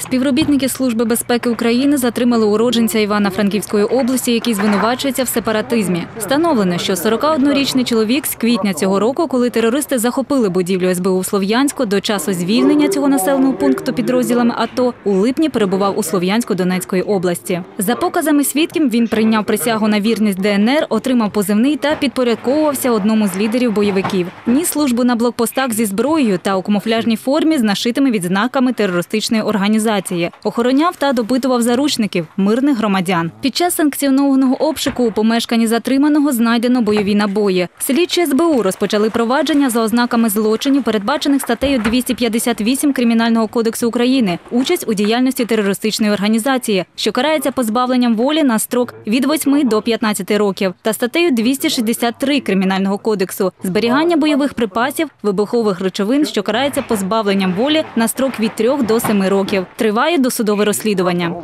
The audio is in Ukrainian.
Співробітники Служби безпеки України затримали уродженця Івано-Франківської області, який звинувачується в сепаратизмі. Встановлено, що 41-річний чоловік з квітня цього року, коли терористи захопили будівлю СБУ в Слов'янську, до часу звільнення цього населеного пункту підрозділами АТО у липні перебував у Слов'янську Донецької області. За показами свідків він прийняв присягу на вірність ДНР, отримав позивний та підпорядковувався одному з лідерів бойовиків. Ніс службу на блокпостах зі зброєю та у камуфляжній формі з нашитими відзнаками терористичної організації. Охороняв та допитував заручників мирних громадян. Під час санкціонованого обшуку у помешканні затриманого знайдено бойові набої. Слідчі СБУ розпочали провадження за ознаками злочинів, передбачених статтею 258 Кримінального кодексу України, участь у діяльності терористичної організації, що карається позбавленням волі на строк від 8 до 15 років, та статтею 263 Кримінального кодексу зберігання бойових припасів, вибухових речовин, що карається позбавленням волі на строк від 3 до 7 років. Триває досудове розслідування.